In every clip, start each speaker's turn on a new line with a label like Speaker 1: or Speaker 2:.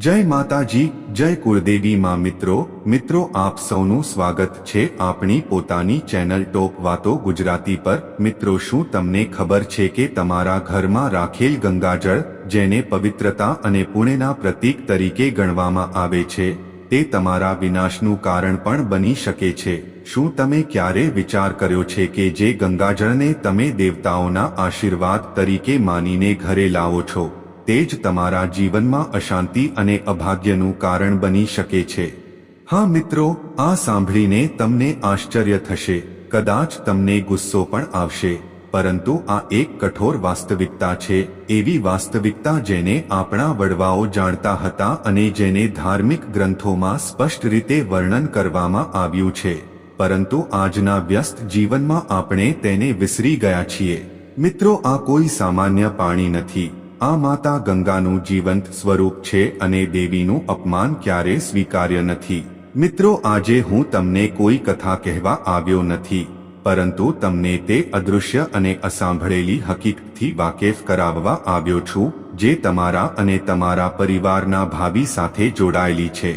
Speaker 1: જય માતાજી, જય કુળદેવી માં મિત્રો. મિત્રો, આપ સૌનું સ્વાગત છે આપણી પોતાની ચેનલ ટોપ વાતો ગુજરાતી પર. મિત્રો, શું તમને ખબર છે કે તમારા ઘરમાં રાખેલ ગંગાજળ, જેને પવિત્રતા અને પુણ્યના પ્રતીક તરીકે ગણવામાં આવે છે, તે તમારા વિનાશનું કારણ પણ બની શકે છે. શું તમે ક્યારે વિચાર કર્યો છે કે જે ગંગાજળને તમે દેવતાઓના આશીર્વાદ તરીકે માનીને ઘરે લાવો છો? તે જ તમારા જીવનમાં અશાંતિ અને અભાગ્યનું કારણ બની શકે છે. હા મિત્રો, આ સાંભળીને તમને આશ્ચર્ય થશે. કદાચ તમને ગુસ્સો પણ આવશે. પરંતુ આ એક કઠોર વાસ્તવિકતા છે, એવી વાસ્તવિકતા જેને આપણા વડવાઓ જાણતા હતા અને જેને ધાર્મિક ગ્રંથોમાં સ્પષ્ટ રીતે વર્ણન કરવામાં આવ્યું છે. પરંતુ આજના વ્યસ્ત જીવનમાં આપણે તેને વિસરી ગયા છીએ. મિત્રો, આ કોઈ સામાન્ય પાણી નથી. આ માતા ગંગાનું જીવંત સ્વરૂપ છે અને દેવીનું અપમાન ક્યારે સ્વીકાર્ય નથી. મિત્રો, આજે હું તમને કોઈ કથા કહેવા આવ્યો નથી, પરંતુ તમને તે અદૃશ્ય અને અસાંભળેલી હકીકતથી વાકેફ કરાવવા આવ્યો છું, જે તમારા અને તમારા પરિવારના ભાવિ સાથે જોડાયેલી છે.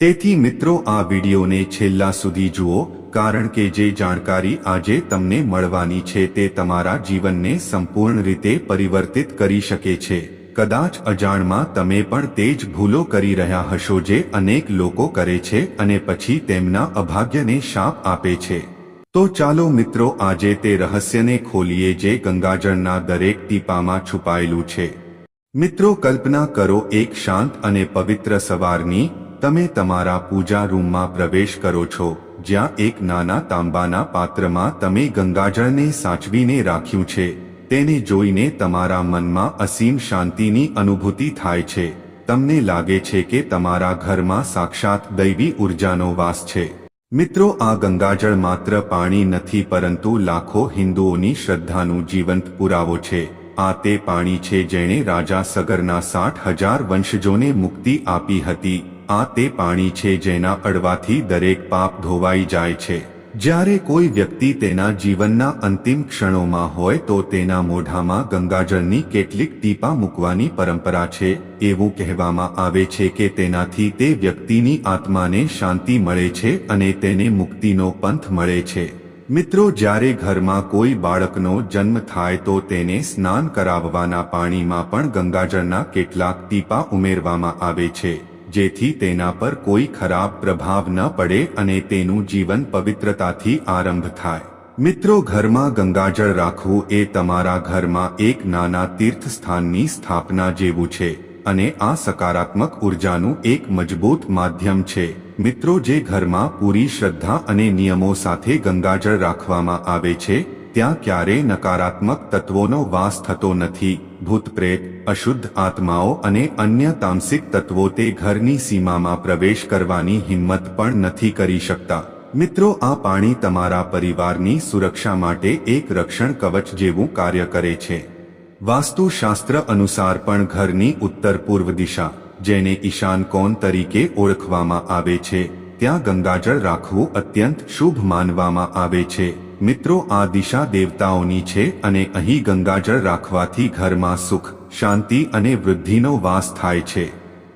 Speaker 1: તેથી મિત્રો, આ વિડીયોને છેલ્લા સુધી જુઓ કારણ કે જે જાણકારી આજે તમને મળવાની છે તે તમારા જીવનને સંપૂર્ણ રીતે પરિવર્તિત કરી શકે છે. કદાચ અજાણમાં તમે પણ તે જ ભૂલો કરી રહ્યા હશો જે અનેક લોકો કરે છે અને પછી તેમના અભાગ્યને શાપ આપે છે. તો ચાલો મિત્રો આજે તે રહસ્યને ખોલીએ જે ગંગાજળના દરેક ટીપામાં છુપાયેલું છે. મિત્રો કલ્પના કરો એક શાંત અને પવિત્ર સવારની તમે તમારા પૂજા રૂમમાં પ્રવેશ કરો છો. જ્યાં એક નાના તાંબાના પાત્રમાં તમે ગંગાજળને સાચવીને રાખ્યું છે, તેને જોઈને તમારા મનમાં અસીમ શાંતિની અનુભૂતિ થાય છે. તમને લાગે છે કે તમારા ઘરમાં સાક્ષાત દૈવી ઉર્જાનો વાસ છે. મિત્રો, આ ગંગાજળ માત્ર પાણી નથી, પરંતુ લાખો હિન્દુઓની શ્રદ્ધાનું જીવંત પુરાવો છે. આ તે પાણી છે જેણે રાજા સગરના સાઠ હજાર વંશજોને મુક્તિ આપી હતી. આ તે પાણી છે જેના અડવાથી દરેક પાપ ધોવાઈ જાય છે. જ્યારે કોઈ વ્યક્તિ તેના જીવનના અંતિમ ક્ષણોમાં હોય તો તેના મોઢામાં ગંગાજળની કેટલીક ટીપા મૂકવાની પરંપરા છે. એવું કહેવામાં આવે છે કે તેનાથી તે વ્યક્તિની આત્માને શાંતિ મળે છે અને તેને મુક્તિનો પંથ મળે છે. મિત્રો, જ્યારે ઘરમાં કોઈ બાળકનો જન્મ થાય તો તેને સ્નાન કરાવવાના પાણીમાં પણ ગંગાજળના કેટલાક ટીપા ઉમેરવામાં આવે છે. જેથી તેના પર કોઈ ખરાબ પ્રભાવ ન પડે અને તેનું જીવન પવિત્રતાથી આરંભ થાય. મિત્રો, ઘરમાં ગંગાજળ રાખવું એ તમારા ઘરમાં એક નાના તીર્થ સ્થાનની સ્થાપના જેવું છે અને આ સકારાત્મક ઉર્જાનું એક મજબૂત માધ્યમ છે. મિત્રો, જે ઘરમાં પૂરી શ્રદ્ધા અને નિયમો સાથે ગંગાજળ રાખવામાં આવે છે ત્યાં ક્યારેય નકારાત્મક તત્વોનો વાસ થતો નથી. ભૂત પ્રેત, અશુદ્ધ આત્માઓ અને અન્ય તામસિક તત્વો તે ઘરની સીમામાં પ્રવેશ કરવાની હિંમત પણ નથી કરી શકતા. મિત્રો, આ પાણી તમારા પરિવારની સુરક્ષા માટે એક રક્ષણ કવચ જેવું કાર્ય કરે છે. વાસ્તુશાસ્ત્ર અનુસાર પણ ઘરની ઉત્તર પૂર્વ દિશા, જેને ઈશાન કોણ તરીકે ઓળખવામાં આવે છે ત્યાં ગંગાજળ રાખવું અત્યંત શુભ માનવામાં આવે છે. મિત્રો, આ દિશા દેવતાઓની છે અને અહીં ગંગાજળ રાખવાથી ઘરમાં સુખ, શાંતિ અને વૃદ્ધિનો વાસ થાય છે.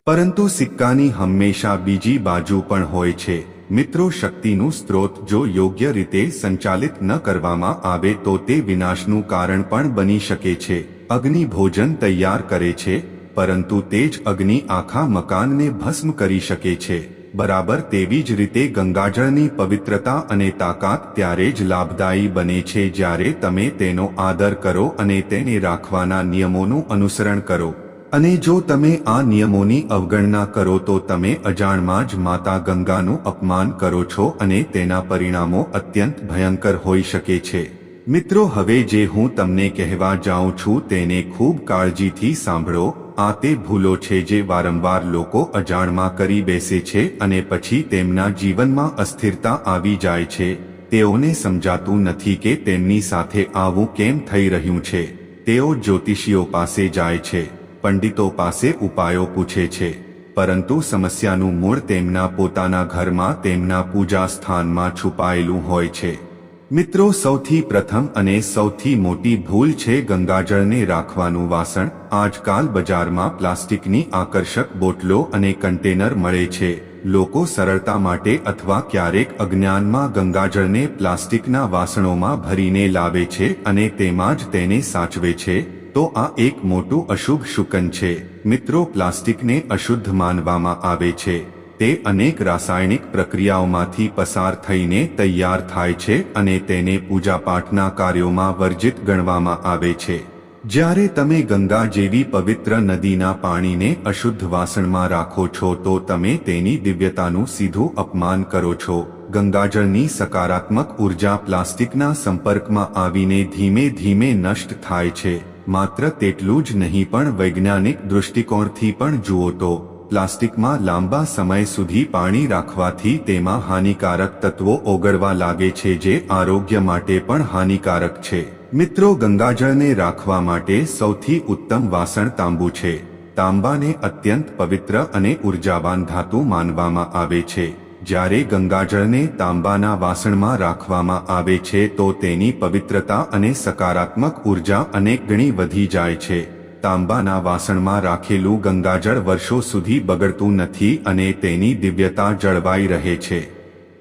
Speaker 1: પરંતુ સિક્કાની હંમેશા બીજી બાજુ પણ હોય છે. મિત્રો, શક્તિનું સ્ત્રોત જો યોગ્ય રીતે સંચાલિત ન કરવામાં આવે તો તે વિનાશનું કારણ પણ બની શકે છે. અગ્નિ ભોજન તૈયાર કરે છે, પરંતુ તે જ અગ્નિ આખા મકાનને ભસ્મ કરી શકે છે. બરાબર તેવી જ રીતે ગંગાજળની પવિત્રતા અને તાકાત ત્યારે જ લાભદાયી બને છે જ્યારે તમે તેનો આદર કરો અને તેને રાખવાના નિયમોનું અનુસરણ કરો. અને જો તમે આ નિયમોની અવગણના કરો તો તમે અજાણમાં જ માતા ગંગાનું અપમાન કરો છો અને તેના પરિણામો અત્યંત ભયંકર હોઈ શકે છે. મિત્રો, હવે જે હું તમને કહેવા જાઉં છું તેને ખૂબ કાળજીથી સાંભળો. આ તે ભૂલો છે જે વારંવાર લોકો અજાણમાં કરી બેસે છે અને પછી તેમના જીવનમાં અસ્થિરતા આવી જાય છે. તેઓને સમજાતું નથી કે તેમની સાથે આવું કેમ થઈ રહ્યું છે. તેઓ જ્યોતિષીઓ પાસે જાય છે, પંડિતો પાસે ઉપાયો પૂછે છે. પરંતુ સમસ્યાનું મૂળ તેમના પોતાના ઘરમાં તેમના પૂજા સ્થાનમાં છુપાયેલું હોય છે. મિત્રો, સૌથી પ્રથમ અને સૌથી મોટી ભૂલ છે ગંગાજળને રાખવાનું વાસણ. આજકાલ બજારમાં પ્લાસ્ટિકની આકર્ષક બોટલો અને કન્ટેનર મળે છે. લોકો સરળતા માટે અથવા ક્યારેક અજ્ઞાનમાં ગંગાજળને પ્લાસ્ટિકના વાસણોમાં ભરીને લાવે છે અને તેમાં જ તેને સાચવે છે. તો આ એક મોટું અશુભ શુકન છે. મિત્રો, પ્લાસ્ટિકને અશુદ્ધ માનવામાં આવે છે. તે અનેક રાસાયણિક પ્રક્રિયાઓમાંથી પસાર થઈને તૈયાર થાય છે અને તેને પૂજાપાઠના કાર્યોમાં વર્જિત ગણવામાં આવે છે. જ્યારે તમે ગંગા જેવી પવિત્ર નદીના પાણીને અશુદ્ધ વાસણમાં રાખો છો તો તમે તેની દિવ્યતાનું સીધું અપમાન કરો છો. ગંગાજળની સકારાત્મક ઊર્જા પ્લાસ્ટિકના સંપર્કમાં આવીને ધીમે ધીમે નષ્ટ થાય છે. માત્ર તેટલું જ નહીં પણ વૈજ્ઞાનિક દૃષ્ટિકોણથી પણ જુઓ તો પ્લાસ્ટિકમાં લાંબા સમય સુધી પાણી રાખવાથી તેમાં હાનિકારક તત્વો ઓગળવા લાગે છે જે આરોગ્ય માટે પણ હાનિકારક છે. મિત્રો, ગંગાજળને રાખવા માટે સૌથી ઉત્તમ વાસણ તાંબુ છે. તાંબાને અત્યંત પવિત્ર અને ઉર્જાવાન ધાતુ માનવામાં આવે છે. જ્યારે ગંગાજળને તાંબાના વાસણમાં રાખવામાં આવે છે તો તેની પવિત્રતા અને સકારાત્મક ઊર્જા અનેક ગણી વધી જાય છે. તાંબાના વાસણમાં રાખેલું ગંગાજળ વર્ષો સુધી બગડતું નથી અને તેની દિવ્યતા જળવાઈ રહે છે.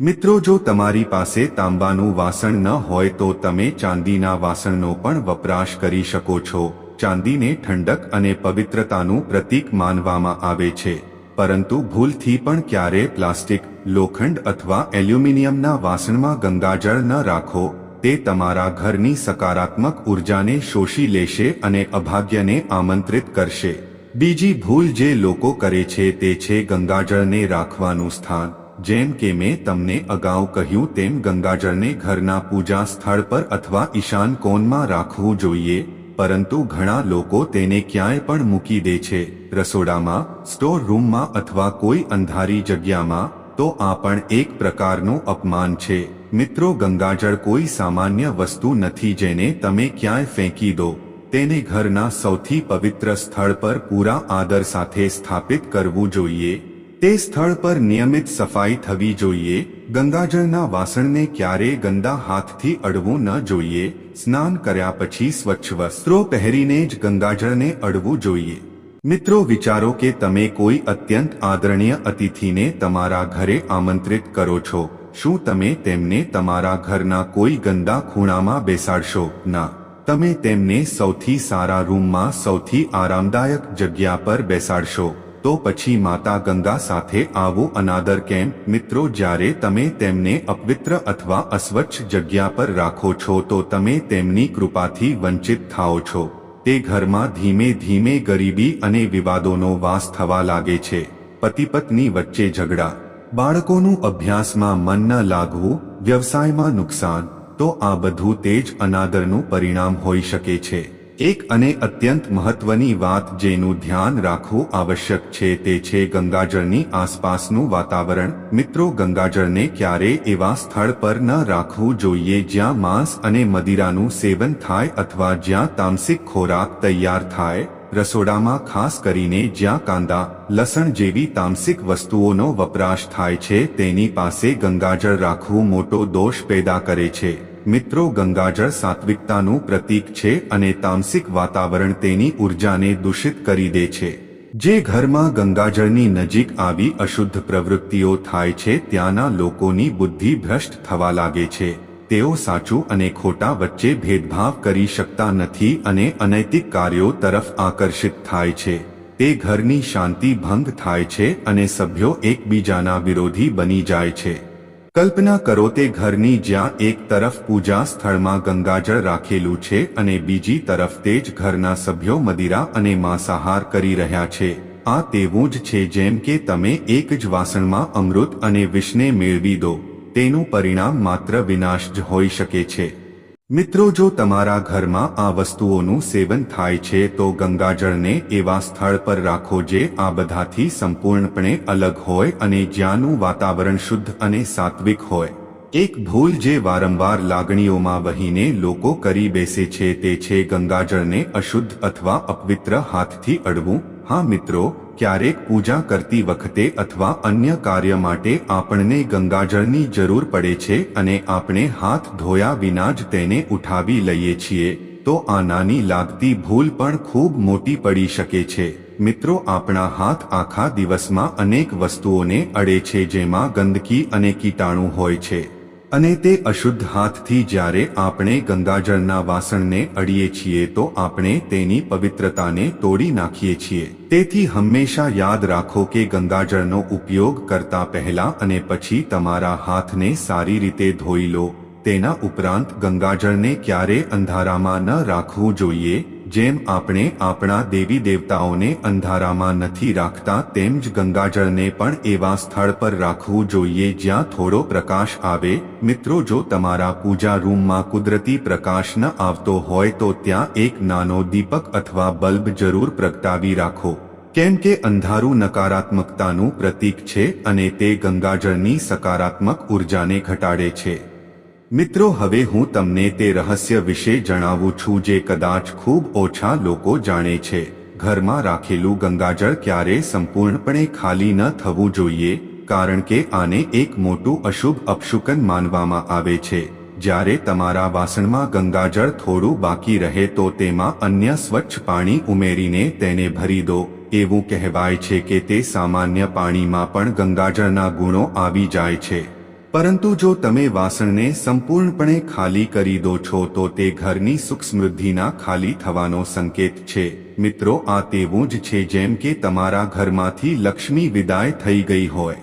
Speaker 1: મિત્રો, જો તમારી પાસે તાંબાનું વાસણ ન હોય તો તમે ચાંદીના વાસણનો પણ વપરાશ કરી શકો છો. ચાંદીને ઠંડક અને પવિત્રતાનું પ્રતીક માનવામાં આવે છે. પરંતુ ભૂલથી પણ ક્યારે પ્લાસ્ટિક, લોખંડ અથવા એલ્યુમિનિયમના વાસણમાં ગંગાજળ ન રાખો. તે તમારા ઘરની સકારાત્મક ઉર્જાને શોષી લેશે અને અભાગ્યને આમંત્રિત કરશે. બીજી ભૂલ જે લોકો કરે છે તે છે ગંગાજળને રાખવાનું સ્થાન. જેમ કે મેં તમને અગાઉ કહ્યું તેમ ગંગાજળને ઘરના પૂજા સ્થળ પર અથવા ઈશાન કોણમાં રાખવું જોઈએ, પરંતુ ઘણા લોકો તેને ક્યાંય પણ મૂકી દે છે. રસોડામાં, સ્ટોર રૂમમાં અથવા કોઈ અંધારી જગ્યામાં તો આ પણ એક પ્રકારનું અપમાન છે. મિત્રો ગંગાજળ કોઈ સામાન્ય વસ્તુ નથી જેને તમે ક્યાંય ફેંકી દો. તેને ઘરના સૌથી પવિત્ર સ્થળ પર પૂરા આદર સાથે સ્થાપિત કરવું જોઈએ. તે સ્થળ પર નિયમિત સફાઈ થવી જોઈએ. ગંગાજળના વાસણને ક્યારે ગંદા હાથથી અડવું ન જોઈએ. સ્નાન કર્યા પછી સ્વચ્છ વસ્ત્રો પહેરીને જ ગંગાજળને અડવું જોઈએ. મિત્રો, વિચારો કે તમે કોઈ અત્યંત આદરણીય અતિથિને તમારા ઘરે આમંત્રિત કરો છો. શું તમે તેમને તમારા ઘરના કોઈ ગંદા ખૂણામાં બેસાડશો? ના. તમે તેમને સૌથી સારા રૂમમાં સૌથી આરામદાયક જગ્યા પર બેસાડશો. તો પછી માતા ગંગા સાથે આવું અનાદર કેમ? મિત્રો, જ્યારે તમે તેમને અપવિત્ર અથવા અસ્વચ્છ જગ્યા પર રાખો છો, તો તમે તેમની કૃપાથી વંચિત થાઓ છો. તે ઘરમાં ધીમે ધીમે ગરીબી અને વિવાદોનો વાસ થવા લાગે છે. પતિ પત્ની વચ્ચે ઝઘડા. બાળકોનું અભ્યાસમાં મન ન લાગવું, વ્યવસાયમાં નુકસાન, તો આ બધું તે જ અનાદરનું પરિણામ હોઈ શકે છે. એક અને અત્યંત મહત્વની વાત જેનું ધ્યાન રાખવું આવશ્યક છે તે છે ગંગાજળની આસપાસનું વાતાવરણ. મિત્રો, ગંગાજળને ક્યારે એવા સ્થળ પર ન રાખવું જોઈએ જ્યાં માંસ અને મદિરાનું સેવન થાય અથવા જ્યાં તામસિક ખોરાક તૈયાર થાય. રસોડામાં ખાસ કરીને જ્યાં કાંદા, લસણ જેવી તામસિક વસ્તુઓનો વપરાશ થાય છે, તેની પાસે ગંગાજળ રાખવું મોટો દોષ પેદા કરે છે. મિત્રો, ગંગાજળ સાત્વિકતાનું પ્રતીક છે અને તામસિક વાતાવરણ તેની ઉર્જાને દૂષિત કરી દે છે. જે ઘરમાં ગંગાજળની નજીક આવી અશુદ્ધ પ્રવૃત્તિઓ થાય છે, ત્યાંના લોકોની બુદ્ધિ ભ્રષ્ટ થવા લાગે છે. તેઓ સાચું અને ખોટા વચ્ચે ભેદભાવ કરી શકતા નથી અને અનૈતિક કાર્યો તરફ આકર્ષિત થાય છે. તે ઘરની શાંતિ ભંગ થાય છે અને સભ્યો એકબીજાના વિરોધી બની જાય છે. કલ્પના કરો તે ઘરની જ્યાં એક તરફ પૂજા સ્થળમાં ગંગાજળ રાખેલું છે અને બીજી તરફ તે જ ઘરના સભ્યો મદિરા અને માંસાહાર કરી રહ્યા છે. આ તેવું જ છે જેમ કે તમે એક જ વાસણમાં અમૃત અને વિષને મેળવી દો. તેનું પરિણામ માત્ર વિનાશ જ હોઈ શકે છે. મિત્રો, જો તમારા ઘરમાં આ વસ્તુઓનું સેવન થાય છે, તો ગંગાજળને એવા સ્થળ પર રાખો જે આ બધાથી સંપૂર્ણપણે અલગ હોય અને જ્યાંનું વાતાવરણ શુદ્ધ અને સાત્વિક હોય. એક ભૂલ જે વારંવાર લાગણીઓમાં વહીને લોકો કરી બેસે છે, તે છે ગંગાજળને અશુદ્ધ અથવા અપવિત્ર હાથથી અડવું. હા મિત્રો ક્યારેક પૂજા કરતી વખતે અથવા અન્ય કાર્ય માટે આપણને ગંગાજળની જરૂર પડે છે અને આપણે હાથ ધોયા વિના જ તેને ઉઠાવી લઈએ છીએ, તો આ નાની લાગતી ભૂલ પણ ખૂબ મોટી પડી શકે છે. મિત્રો, આપણા હાથ આખા દિવસમાં અનેક વસ્તુઓને અડે છે જેમાં ગંદકી અને કીટાણુ હોય છે. અને તે અશુદ્ધ હાથથી જ્યારે આપણે ગંગાજળના વાસણને અડીએ છીએ તો આપણે તેની પવિત્રતાને તોડી નાખીએ છીએ. તેથી હંમેશા યાદ રાખો કે ગંગાજળનો ઉપયોગ કરતા પહેલા અને પછી તમારા હાથને સારી રીતે ધોઈ લો. તેના ઉપરાંત ગંગાજળને ક્યારે અંધારામાં ન રાખવું જોઈએ. જેમ આપણે આપણા દેવી દેવતાઓને અંધારામાં નથી રાખતા, તેમ જ ગંગાજળને પણ એવા સ્થળ પર રાખવું જોઈએ જ્યાં થોડો પ્રકાશ આવે. મિત્રો, જો તમારા પૂજા રૂમમાં કુદરતી પ્રકાશ ન આવતો હોય તો ત્યાં એક નાનો દીપક અથવા બલ્બ જરૂર પ્રગટાવી રાખો. કેમ કે અંધારું નકારાત્મકતાનું પ્રતીક છે અને તે ગંગાજળની સકારાત્મક ઉર્જાને ઘટાડે છે. મિત્રો, હવે હું તમને તે રહસ્ય વિશે જણાવું છું જે કદાચ ખૂબ ઓછા લોકો જાણે છે. ઘરમાં રાખેલું ગંગાજળ ક્યારે સંપૂર્ણપણે ખાલી ન થવું જોઈએ, કારણ કે આને એક મોટું અશુભ અપશુકન માનવામાં આવે છે. જ્યારે તમારા વાસણમાં ગંગાજળ થોડું બાકી રહે તો તેમાં અન્ય સ્વચ્છ પાણી ઉમેરીને તેને ભરી દો. એવું કહેવાય છે કે તે સામાન્ય પાણીમાં પણ ગંગાજળના ગુણો આવી જાય છે. પરંતુ જો તમે વાસણને સંપૂર્ણપણે ખાલી કરી દો છો તો તે ઘરની સુખ સમૃદ્ધિના ખાલી થવાનો સંકેત છે. મિત્રો, આ તેવું જ છે જેમ કે તમારા ઘરમાંથી લક્ષ્મી વિદાય થઈ ગઈ હોય.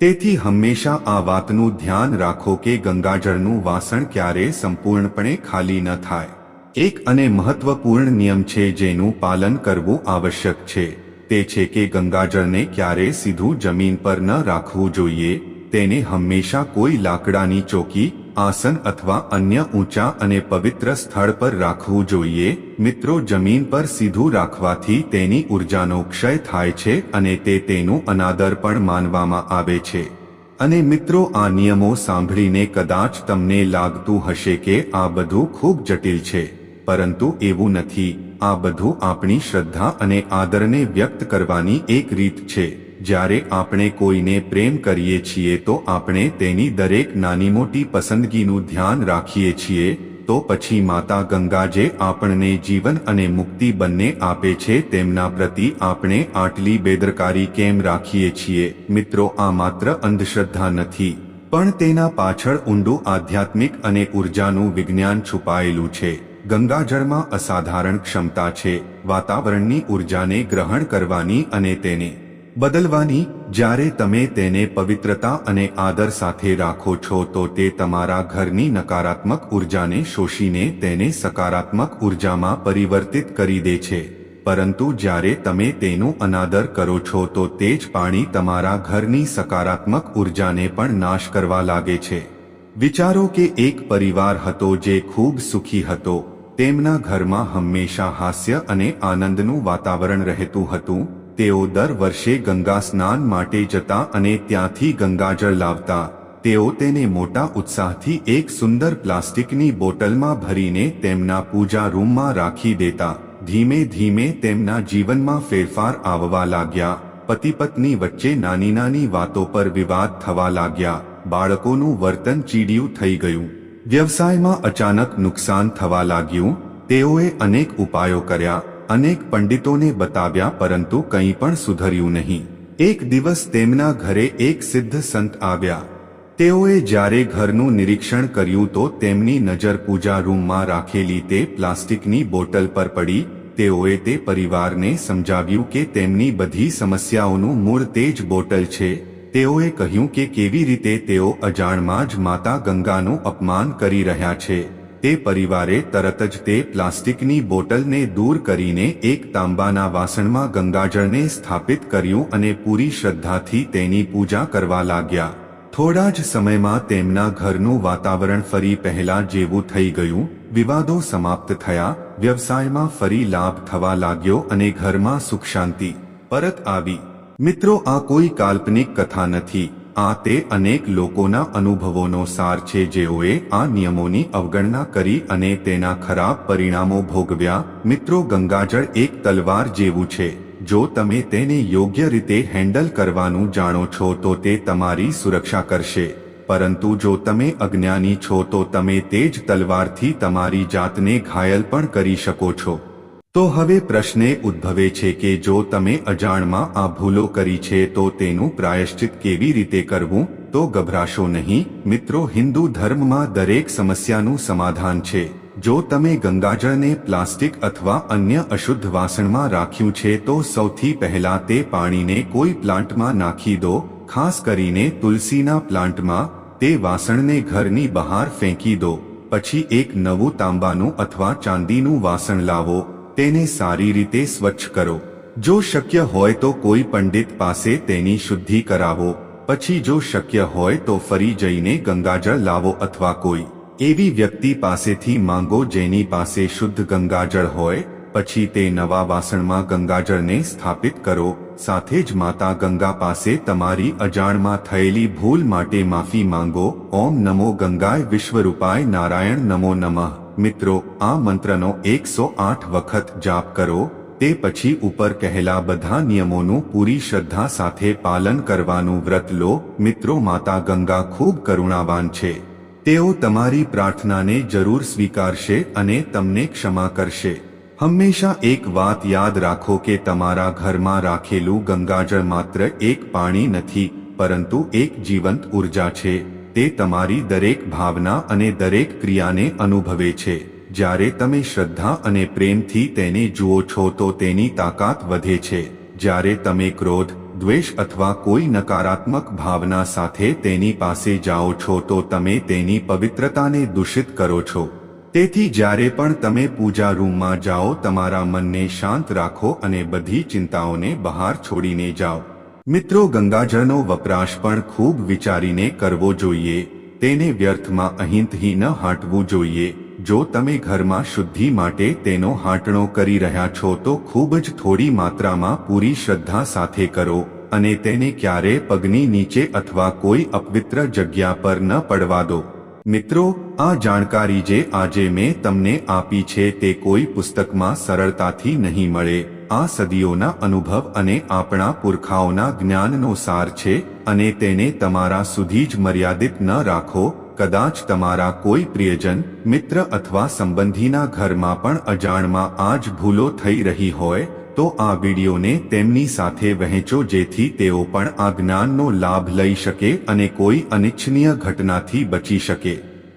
Speaker 1: તેથી હંમેશા આ વાતનું ધ્યાન રાખો કે ગંગાજળનું વાસણ ક્યારે સંપૂર્ણપણે ખાલી ન થાય. એક અને મહત્વપૂર્ણ નિયમ છે જેનું પાલન કરવું આવશ્યક છે. તે છે કે ગંગાજળને ક્યારે સીધું જમીન પર ન રાખવું જોઈએ. તેને હંમેશા કોઈ લાકડાની ચોકી, આસન અથવા અન્ય ઊંચા અને પવિત્ર સ્થળ પર રાખવું જોઈએ. મિત્રો, જમીન પર સીધું રાખવાથી તેની ઉર્જાનો ક્ષય થાય છે અને તે તેનું અનાદર પણ માનવામાં આવે છે. અને મિત્રો, આ નિયમો સાંભળીને કદાચ તમને લાગતું હશે કે આ બધું ખૂબ જટિલ છે. પરંતુ એવું નથી. આ બધું આપણી શ્રદ્ધા અને આદરને વ્યક્ત કરવાની એક રીત છે. જ્યારે આપણે કોઈને પ્રેમ કરીએ છીએ તો આપણે તેની દરેક નાની મોટી પસંદગીનું ધ્યાન રાખીએ છીએ, તો પછી માતા ગંગા જે આપણને જીવન અને મુક્તિ બંને આપે છે તેમના પ્રતિ આપણે આટલી બેદરકારી કેમ રાખીએ છીએ? મિત્રો, આ માત્ર અંધશ્રદ્ધા નથી, પણ તેના પાછળ ઊંડું આધ્યાત્મિક અને ઉર્જાનું વિજ્ઞાન છુપાયેલું છે. ગંગાજળમાં અસાધારણ ક્ષમતા છે, વાતાવરણની ઉર્જાને ગ્રહણ કરવાની અને તેને બદલવાની, જ્યારે તમે તેને પવિત્રતા અને આદર સાથે રાખો છો, તો તે તમારા ઘરની નકારાત્મક ઉર્જાને શોષીને તેને સકારાત્મક ઉર્જામાં પરિવર્તિત કરી દે છે. પરંતુ જ્યારે તમે તેનું અનાદર કરો છો, તો તે જ પાણી તમારા ઘરની સકારાત્મક ઉર્જાને પણ નાશ કરવા લાગે છે. વિચારો કે એક પરિવાર હતો જે ખૂબ સુખી હતો. તેમના ઘરમાં હંમેશા હાસ્ય અને આનંદનું વાતાવરણ રહેતું હતું. તેઓ દર વર્ષે ગંગા સ્નાન માટે જતા અને ત્યાંથી ગંગાજળ લાવતા. તેઓ તેને મોટા ઉત્સાહથી એક સુંદર પ્લાસ્ટિકની બોટલમાં ભરીને તેમના પૂજા રૂમમાં રાખી દેતા. ધીમે ધીમે તેમના જીવનમાં ફેરફાર આવવા લાગ્યા. પતિ પત્ની વચ્ચે નાની નાની વાતો પર વિવાદ થવા લાગ્યા. બાળકોનું વર્તન ચીડિયું થઈ ગયું. વ્યવસાયમાં અચાનક નુકસાન થવા લાગ્યું. તેઓએ અનેક ઉપાયો કર્યા. અનેક પંડિતોને બતાવ્યા, પરંતુ કંઈ પણ સુધર્યું નહીં. એક દિવસ તેમના ઘરે એક સિદ્ધ સંત આવ્યા. તેઓએ જ્યારે ઘરનું નિરીક્ષણ કર્યું તો તેમની નજર પૂજા રૂમમાં રાખેલી તે પ્લાસ્ટિકની બોટલ પર પડી. તેઓએ તે પરિવારને સમજાવ્યું કે તેમની બધી સમસ્યાઓનું મૂળ તે જ બોટલ છે. તેઓએ કહ્યું કે કેવી રીતે તેઓ અજાણમાં જ માતા ગંગાનું અપમાન કરી રહ્યા છે. તે પરિવારે તરત જ તે પ્લાસ્ટિકની બોટલને દૂર કરીને એક તાંબાના વાસણમાં ગંગાજળને સ્થાપિત કર્યું અને પૂરી શ્રદ્ધાથી તેની પૂજા કરવા લાગ્યા. થોડા જ સમયમાં તેમના ઘરનું વાતાવરણ ફરી પહેલા જેવું થઈ ગયું. વિવાદો સમાપ્ત થયા. વ્યવસાયમાં ફરી લાભ થવા લાગ્યો અને ઘરમાં સુખ શાંતિ. પરત આવી. મિત્રો, આ કોઈ કાલ્પનિક કથા નથી. આ તે અનેક લોકોના અનુભવોનો સાર છે જેઓએ આ નિયમોની અવગણના કરી અને તેના ખરાબ પરિણામો ભોગવ્યા. મિત્રો, ગંગાજળ એક તલવાર જેવું છે. જો તમે તેને યોગ્ય રીતે હેન્ડલ કરવાનું જાણો છો, તો તે તમારી સુરક્ષા કરશે. પરંતુ જો તમે અજ્ઞાની છો, તો તમે તે જ તલવારથી તમારી જાતને ઘાયલ પણ કરી શકો છો. તો હવે પ્રશ્ને ઉદ્ભવે છે કે જો તમે અજાણમાં આ ભૂલો કરી છે તો તેનું પ્રાયશ્ચિત કેવી રીતે કરવું? તો ગભરાશો નહીં. મિત્રો, હિન્દુ ધર્મમાં દરેક સમસ્યાનું સમાધાન છે. જો તમે ગંગાજળને પ્લાસ્ટિક અથવા અન્ય અશુદ્ધ વાસણમાં રાખ્યું છે તો સૌથી પહેલા તે પાણીને કોઈ પ્લાન્ટમાં નાખી દો. ખાસ કરીને તુલસીના પ્લાન્ટમાં તે વાસણને ઘરની બહાર ફેંકી દો. પછી એક નવું તાંબાનું અથવા ચાંદીનું વાસણ લાવો. તેને સારી રીતે સ્વચ્છ કરો. જો શક્ય હોય તો કોઈ પંડિત પાસે તેની શુદ્ધિ કરાવો. પછી જો શક્ય હોય તો ફરી જઈને ગંગાજળ લાવો અથવા કોઈ એવી વ્યક્તિ પાસેથી માંગો જેની પાસે શુદ્ધ ગંગાજળ હોય, પછી તે નવા વાસણમાં ગંગાજળને સ્થાપિત કરો. સાથે જ માતા ગંગા પાસે તમારી અજાણમાં થયેલી ભૂલ માટે માફી માંગો. ઓમ નમો ગંગાય વિશ્વરૂપાય નારાયણ નમો નમઃ. મિત્રો, આ મંત્રનો એકસો આઠ વખત જાપ કરો, તે પછી ઉપર કહેલા બધા નિયમોનું પૂરી શ્રદ્ધા સાથે પાલન કરવાનું વ્રત લો. મિત્રો, માતા ગંગા ખૂબ કરુણાવાન છે. તેઓ તમારી પ્રાર્થનાને જરૂર સ્વીકારશે અને તમને ક્ષમા કરશે. હંમેશા એક વાત યાદ રાખો કે તમારા ઘરમાં રાખેલું ગંગાજળ માત્ર એક પાણી નથી, પરંતુ એક જીવંત ઊર્જા છે. તે તમારી દરેક ભાવના અને દરેક ક્રિયાને અનુભવે છે. જ્યારે તમે શ્રદ્ધા અને પ્રેમથી તેને જુઓ છો તો તેની તાકાત વધે છે. જ્યારે તમે ક્રોધ, દ્વેષ અથવા કોઈ નકારાત્મક ભાવના સાથે તેની પાસે જાઓ છો તો તમે તેની પવિત્રતાને દૂષિત કરો છો. તેથી જ્યારે પણ તમે પૂજા રૂમમાં જાઓ, તમારા મનને શાંત રાખો અને બધી ચિંતાઓને બહાર છોડીને જાઓ. મિત્રો, ગંગાજળનો વપરાશ પણ ખૂબ વિચારીને કરવો જોઈએ. તેને વ્યર્થમાં અહીંથી ન હાંટવું જોઈએ. જો તમે ઘરમાં શુદ્ધિ માટે તેનો હાંટણો કરી રહ્યા છો, તો ખૂબ જ થોડી માત્રામાં પૂરી શ્રદ્ધા સાથે કરો અને તેને ક્યારે પગની નીચે અથવા કોઈ અપવિત્ર જગ્યા પર ન પડવા દો. મિત્રો, આ જાણકારી જે આજે મેં તમને આપી છે, તે કોઈ પુસ્તકમાં સરળતાથી નહીં મળે. આ સદીઓના અનુભવ અને આપણા પુરખાઓના જ્ઞાનનો સાર છે અને તેને તમારા સુધી જ મર્યાદિત ન રાખો, કદાચ તમારા કોઈ પ્રિયજન, મિત્ર અથવા સંબંધીના ઘરમાં પણ અજાણમાં આ જ ભૂલો થઈ રહી હોય, તો આ વિડીયોને તેમની સાથે વહેંચો જેથી તેઓ પણ આ જ્ઞાનનો લાભ લઈ શકે અને કોઈ અનિચ્છનીય ઘટનાથી બચી શકે.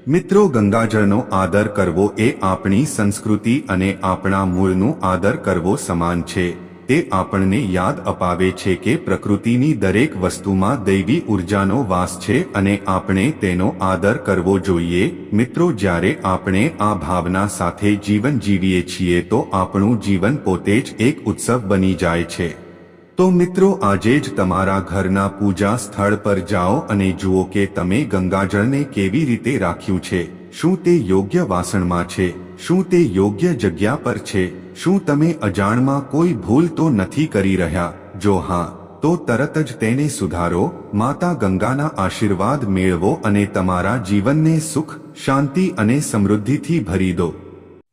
Speaker 1: મિત્રો, ગંગાજળનો આદર કરવો એ આપણી સંસ્કૃતિ અને આપણા મૂળનું આદર કરવો સમાન છે. તે આપણને યાદ અપાવે છે કે પ્રકૃતિની દરેક વસ્તુમાં દૈવી ઉર્જાનો વાસ છે અને આપણે તેનો આદર કરવો જોઈએ. મિત્રો, જ્યારે આપણે આ ભાવના સાથે જીવન જીવીએ છીએ તો આપણું જીવન પોતે જ એક ઉત્સવ બની જાય છે. તો મિત્રો, આજે જ તમારા ઘરના પૂજા સ્થળ પર જાઓ અને જુઓ કે તમે ગંગાજળને કેવી રીતે રાખ્યું છે. શું તે યોગ્ય વાસણમાં છે? શું તે યોગ્ય જગ્યા પર છે? શું તમે અજાણમાં કોઈ ભૂલ તો નથી કરી રહ્યા? જો હા, તો તરત જ તેને સુધારો, માતા ગંગાના આશીર્વાદ મેળવો અને તમારા જીવનને સુખ, શાંતિ અને સમૃદ્ધિથી ભરી દો.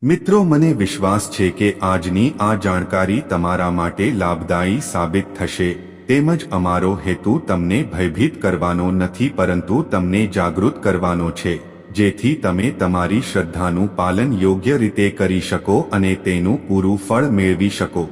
Speaker 1: મિત્રો, મને વિશ્વાસ છે કે આજની આ જાણકારી તમારા માટે લાભદાયી સાબિત થશે. તેમજ અમારો હેતુ તમને ભયભીત કરવાનો નથી, પરંતુ તમને જાગૃત કરવાનો છે. જેથી તમે તમારી શ્રદ્ધાનું પાલન યોગ્ય રીતે કરી શકો અને તેનું પૂરું ફળ મેળવી શકો.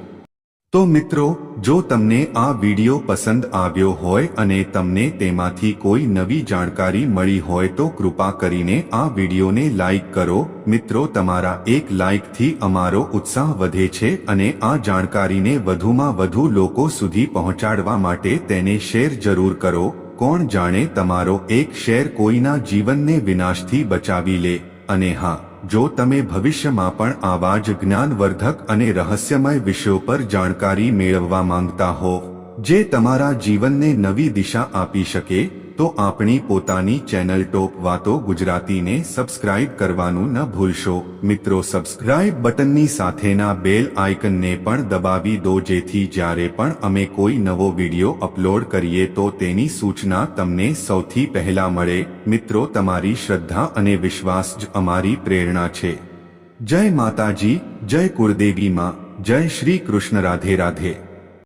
Speaker 1: તો મિત્રો, જો તમને આ વિડિયો પસંદ આવ્યો હોય અને તમને તેમાંથી કોઈ નવી જાણકારી મળી હોય તો કૃપા કરીને આ વિડિયોને લાઇક કરો. મિત્રો, તમારા એક લાઇકથી અમારો ઉત્સાહ વધે છે અને આ જાણકારીને વધુમાં વધુ લોકો સુધી પહોંચાડવા માટે તેને શેર જરૂર કરો. કોણ જાણે તમારો એક શેર કોઈના જીવનને વિનાશથી બચાવી લે. અને હા, જો તમે ભવિષ્યમાં પણ આવા જ જ્ઞાનવર્ધક અને રહસ્યમય વિષયો પર જાણકારી મેળવવા માંગતા હો, જે તમારા જીવનને નવી દિશા આપી શકે તો આપણી પોતાની ચેનલ ટોપ વાતો ગુજરાતીને સબસ્ક્રાઇબ કરવાનું ન ભૂલશો. મિત્રો, સબસ્ક્રાઇબ બટનની સાથેના બેલ આઇકનને પણ દબાવી દો જેથી જ્યારે પણ અમે કોઈ નવો વિડિયો અપલોડ કરીએ તો તેની સૂચના તમને સૌથી પહેલા મળે. મિત્રો, તમારી શ્રદ્ધા અને વિશ્વાસ જ અમારી પ્રેરણા છે. જય માતાજી, જય કુળદેવી માં, જય શ્રી કૃષ્ણ રાધે રાધે.